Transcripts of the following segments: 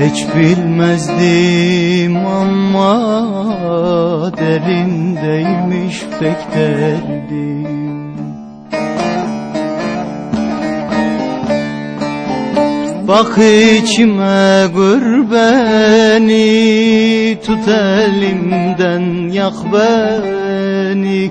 hiç bilmezdim ama derindeymiş pek derdim. Bak içime gör beni Tut elimden yak beni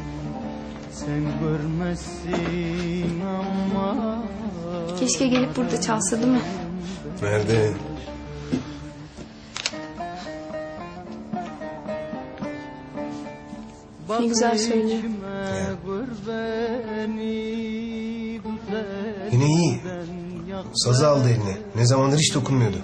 Sen görmezsin ama Keşke gelip burada çalsa değil mi? Nerede? Ne güzel söylüyor. Yine iyi. Sazı aldı eline. Ne zamandır hiç dokunmuyordu.